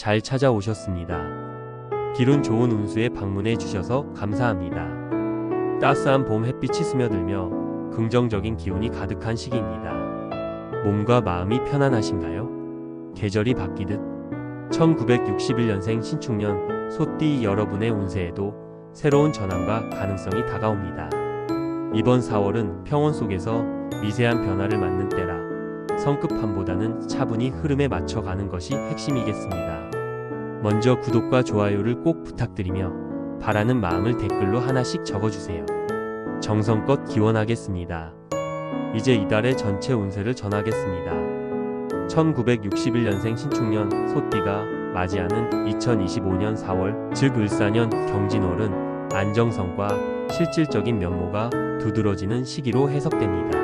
잘 찾아오셨습니다. 기운 좋은 운수에 방문해 주셔서 감사합니다. 따스한 봄 햇빛이 스며들며 긍정적인 기운이 가득한 시기입니다. 몸과 마음이 편안하신가요? 계절이 바뀌듯 1961년생 신축년 소띠 여러분의 운세에도 새로운 전환과 가능성이 다가옵니다. 이번 4월은 평온 속에서 미세한 변화를 맞는 때라 성급함보다는 차분히 흐름에 맞춰가는 것이 핵심이겠습니다. 먼저 구독과 좋아요를 꼭 부탁드리며 바라는 마음을 댓글로 하나씩 적어주세요. 정성껏 기원하겠습니다. 이제 이달의 전체 운세를 전하겠습니다. 1961년생 신축년 소띠가 맞이하는 2025년 4월 즉 을사년 경진월은 안정성과 실질적인 면모가 두드러지는 시기로 해석됩니다.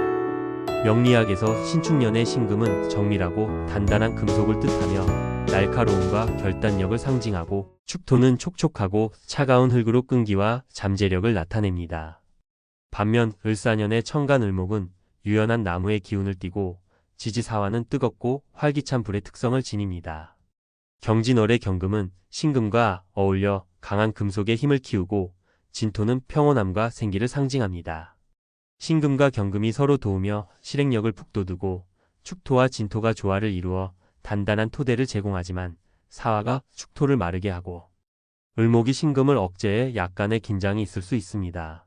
명리학에서 신축년의 신금은 정밀하고 단단한 금속을 뜻하며 날카로움과 결단력을 상징하고 축토는 촉촉하고 차가운 흙으로 끈기와 잠재력을 나타냅니다. 반면 을사년의 청간을목은 유연한 나무의 기운을 띠고 지지사화는 뜨겁고 활기찬 불의 특성을 지닙니다. 경진월의 경금은 신금과 어울려 강한 금속의 힘을 키우고 진토는 평온함과 생기를 상징합니다. 신금과 경금이 서로 도우며 실행력을 북돋우고 축토와 진토가 조화를 이루어 단단한 토대를 제공하지만 사화가 축토를 마르게 하고 을목이 신금을 억제해 약간의 긴장이 있을 수 있습니다.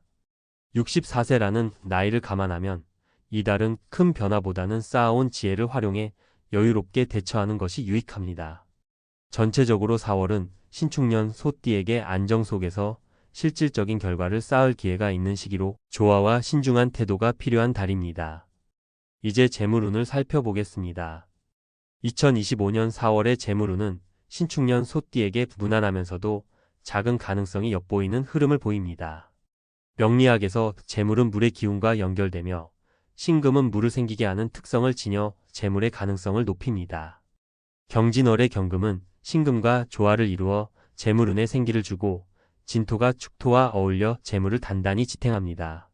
64세라는 나이를 감안하면 이달은 큰 변화보다는 쌓아온 지혜를 활용해 여유롭게 대처하는 것이 유익합니다. 전체적으로 4월은 신축년 소띠에게 안정 속에서 실질적인 결과를 쌓을 기회가 있는 시기로 조화와 신중한 태도가 필요한 달입니다. 이제 재물운을 살펴보겠습니다. 2025년 4월의 재물운은 신축년 소띠에게 무난하면서도 작은 가능성이 엿보이는 흐름을 보입니다. 명리학에서 재물은 물의 기운과 연결되며 신금은 물을 생기게 하는 특성을 지녀 재물의 가능성을 높입니다. 경진월의 경금은 신금과 조화를 이루어 재물운에 생기를 주고 진토가 축토와 어울려 재물을 단단히 지탱합니다.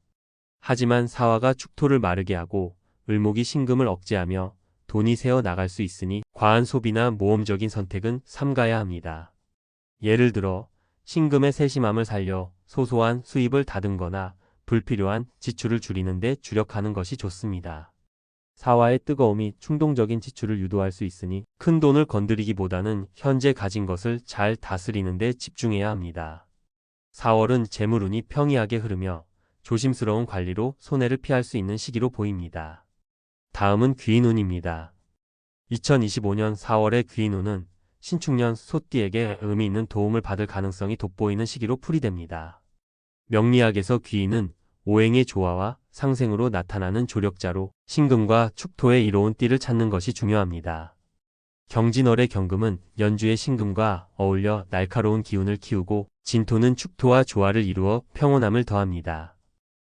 하지만 사화가 축토를 마르게 하고 을목이 신금을 억제하며 돈이 새어 나갈 수 있으니 과한 소비나 모험적인 선택은 삼가야 합니다. 예를 들어 신금의 세심함을 살려 소소한 수입을 다듬거나 불필요한 지출을 줄이는 데 주력하는 것이 좋습니다. 사화의 뜨거움이 충동적인 지출을 유도할 수 있으니 큰 돈을 건드리기보다는 현재 가진 것을 잘 다스리는 데 집중해야 합니다. 4월은 재물운이 평이하게 흐르며 조심스러운 관리로 손해를 피할 수 있는 시기로 보입니다. 다음은 귀인운입니다. 2025년 4월의 귀인운은 신축년 소띠에게 의미 있는 도움을 받을 가능성이 돋보이는 시기로 풀이됩니다. 명리학에서 귀인은 오행의 조화와 상생으로 나타나는 조력자로 신금과 축토의 이로운 띠를 찾는 것이 중요합니다. 경진월의 경금은 연주의 신금과 어울려 날카로운 기운을 키우고 진토는 축토와 조화를 이루어 평온함을 더합니다.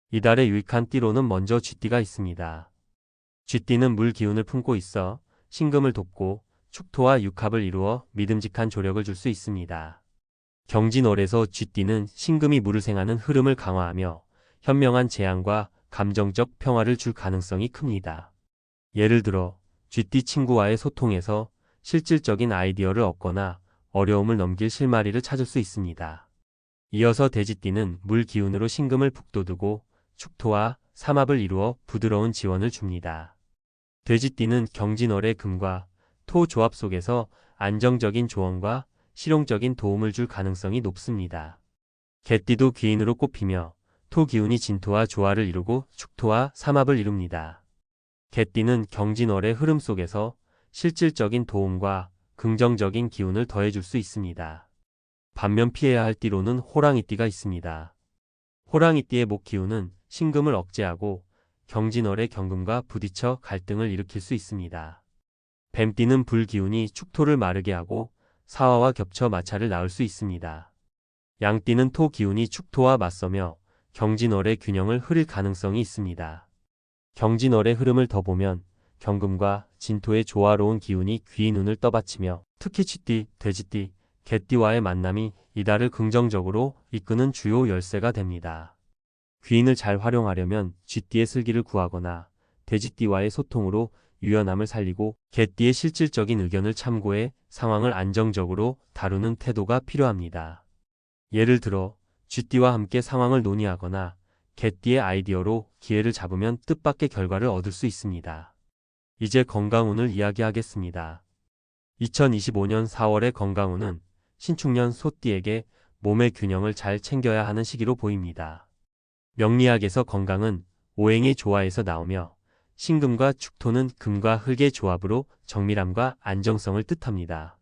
이달의 유익한 띠로는 먼저 쥐띠가 있습니다. 쥐띠는 물 기운을 품고 있어 신금을 돕고 축토와 육합을 이루어 믿음직한 조력을 줄 수 있습니다. 경진월에서 쥐띠는 신금이 물을 생하는 흐름을 강화하며 현명한 재앙과 감정적 평화를 줄 가능성이 큽니다. 예를 들어 쥐띠 친구와의 소통에서 실질적인 아이디어를 얻거나 어려움을 넘길 실마리를 찾을 수 있습니다. 이어서 돼지띠는 물 기운으로 신금을 북돋우고 축토와 삼합을 이루어 부드러운 지원을 줍니다. 돼지띠는 경진월의 금과 토 조합 속에서 안정적인 조언과 실용적인 도움을 줄 가능성이 높습니다. 개띠도 귀인으로 꼽히며 토 기운이 진토와 조화를 이루고 축토와 삼합을 이룹니다. 개띠는 경진월의 흐름 속에서 실질적인 도움과 긍정적인 기운을 더해줄 수 있습니다. 반면 피해야 할 띠로는 호랑이띠가 있습니다. 호랑이띠의 목 기운은 신금을 억제하고 경진월의 경금과 부딪혀 갈등을 일으킬 수 있습니다. 뱀띠는 불 기운이 축토를 마르게 하고 사화와 겹쳐 마찰을 낳을 수 있습니다. 양띠는 토 기운이 축토와 맞서며 경진월의 균형을 흐릴 가능성이 있습니다. 경진월의 흐름을 더 보면 경금과 진토의 조화로운 기운이 귀 눈을 떠받치며 특히 쥐띠, 돼지띠, 개띠와의 만남이 이달을 긍정적으로 이끄는 주요 열쇠가 됩니다. 귀인을 잘 활용하려면 쥐띠의 슬기를 구하거나 돼지띠와의 소통으로 유연함을 살리고 개띠의 실질적인 의견을 참고해 상황을 안정적으로 다루는 태도가 필요합니다. 예를 들어 쥐띠와 함께 상황을 논의하거나 개띠의 아이디어로 기회를 잡으면 뜻밖의 결과를 얻을 수 있습니다. 이제 건강운을 이야기하겠습니다. 2025년 4월의 건강운은 신축년 소띠에게 몸의 균형을 잘 챙겨야 하는 시기로 보입니다. 명리학에서 건강은 오행의 조화에서 나오며 신금과 축토는 금과 흙의 조합으로 정밀함과 안정성을 뜻합니다.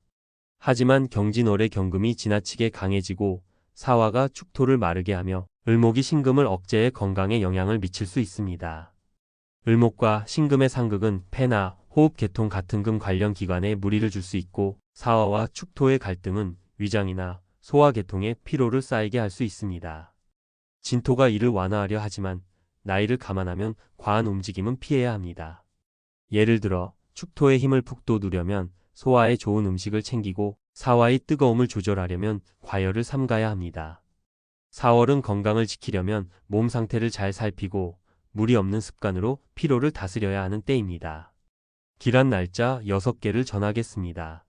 하지만 경진월의 경금이 지나치게 강해지고 사화가 축토를 마르게 하며 을목이 신금을 억제해 건강에 영향을 미칠 수 있습니다. 을목과 신금의 상극은 폐나 호흡 계통 같은 금 관련 기관에 무리를 줄 수 있고 사화와 축토의 갈등은 위장이나 소화 계통에 피로를 쌓이게 할 수 있습니다. 진토가 이를 완화하려 하지만 나이를 감안하면 과한 움직임은 피해야 합니다. 예를 들어 축토의 힘을 푹 돋우려면 소화에 좋은 음식을 챙기고 사화의 뜨거움을 조절하려면 과열을 삼가야 합니다. 4월은 건강을 지키려면 몸 상태를 잘 살피고 무리 없는 습관으로 피로를 다스려야 하는 때입니다. 기란 날짜 6개를 전하겠습니다.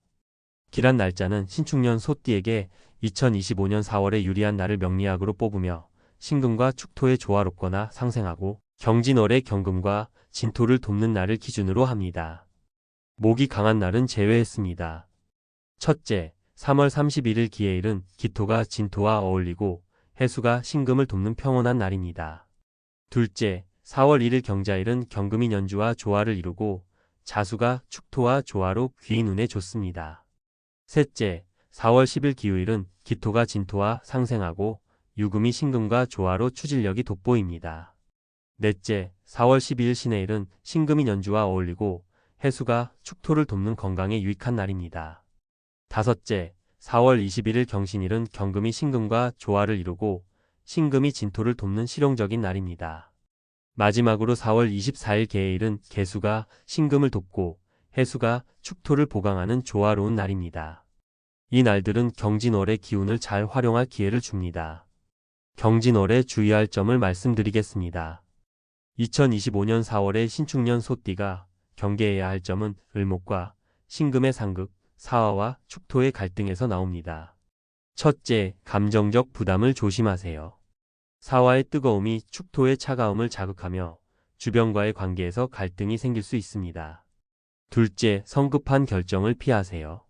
기란 날짜는 신축년 소띠에게 2025년 4월에 유리한 날을 명리학으로 뽑으며 신금과 축토에 조화롭거나 상생하고 경진월의 경금과 진토를 돕는 날을 기준으로 합니다. 목이 강한 날은 제외했습니다. 첫째, 3월 31일 기해일은 기토가 진토와 어울리고 해수가 신금을 돕는 평온한 날입니다. 둘째, 4월 1일 경자일은 경금이 연주와 조화를 이루고 자수가 축토와 조화로 귀인 운에 좋습니다. 셋째, 4월 10일 기후일은 기토가 진토와 상생하고 유금이 신금과 조화로 추진력이 돋보입니다. 넷째, 4월 12일 신해일은 신금이 연주와 어울리고 해수가 축토를 돕는 건강에 유익한 날입니다. 다섯째, 4월 21일 경신일은 경금이 신금과 조화를 이루고 신금이 진토를 돕는 실용적인 날입니다. 마지막으로 4월 24일 개해일은 개수가 신금을 돕고 해수가 축토를 보강하는 조화로운 날입니다. 이 날들은 경진월의 기운을 잘 활용할 기회를 줍니다. 경진월에 주의할 점을 말씀드리겠습니다. 2025년 4월에 신축년 소띠가 경계해야 할 점은 을목과 신금의 상극, 사화와 축토의 갈등에서 나옵니다. 첫째, 감정적 부담을 조심하세요. 사화의 뜨거움이 축토의 차가움을 자극하며 주변과의 관계에서 갈등이 생길 수 있습니다. 둘째, 성급한 결정을 피하세요.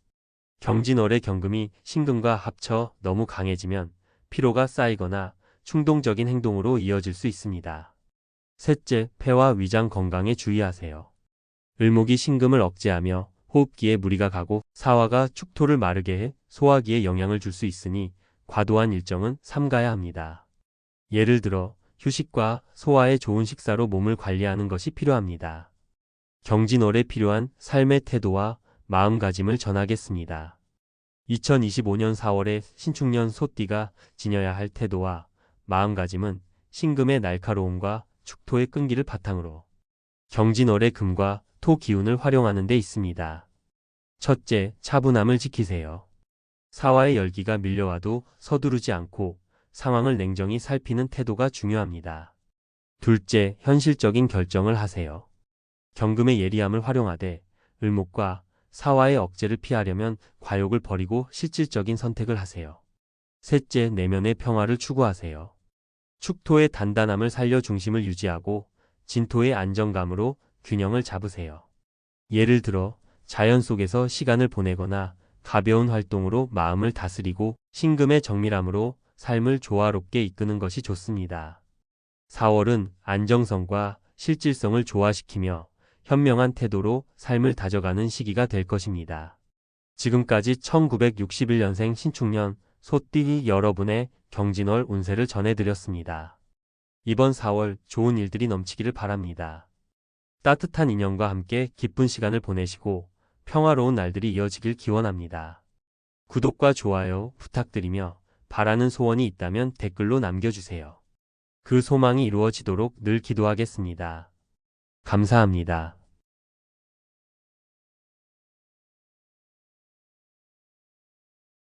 경진월의 경금이 신금과 합쳐 너무 강해지면 피로가 쌓이거나 충동적인 행동으로 이어질 수 있습니다. 셋째, 폐와 위장 건강에 주의하세요. 을목이 신금을 억제하며 호흡기에 무리가 가고 사화가 축토를 마르게 해 소화기에 영향을 줄 수 있으니 과도한 일정은 삼가야 합니다. 예를 들어 휴식과 소화에 좋은 식사로 몸을 관리하는 것이 필요합니다. 경진월에 필요한 삶의 태도와 마음가짐을 전하겠습니다. 2025년 4월에 신축년 소띠가 지녀야 할 태도와 마음가짐은 신금의 날카로움과 축토의 끈기를 바탕으로 경진월의 금과 토 기운을 활용하는 데 있습니다. 첫째, 차분함을 지키세요. 사화의 열기가 밀려와도 서두르지 않고 상황을 냉정히 살피는 태도가 중요합니다. 둘째, 현실적인 결정을 하세요. 경금의 예리함을 활용하되 을목과 사화의 억제를 피하려면 과욕을 버리고 실질적인 선택을 하세요. 셋째, 내면의 평화를 추구하세요. 축토의 단단함을 살려 중심을 유지하고 진토의 안정감으로 균형을 잡으세요. 예를 들어 자연 속에서 시간을 보내거나 가벼운 활동으로 마음을 다스리고 신금의 정밀함으로 삶을 조화롭게 이끄는 것이 좋습니다. 4월은 안정성과 실질성을 조화시키며 현명한 태도로 삶을 다져가는 시기가 될 것입니다. 지금까지 1961년생 신축년 소띠 여러분의 경진월 운세를 전해드렸습니다. 이번 4월 좋은 일들이 넘치기를 바랍니다. 따뜻한 인연과 함께 기쁜 시간을 보내시고 평화로운 날들이 이어지길 기원합니다. 구독과 좋아요 부탁드리며 바라는 소원이 있다면 댓글로 남겨주세요. 그 소망이 이루어지도록 늘 기도하겠습니다. 감사합니다.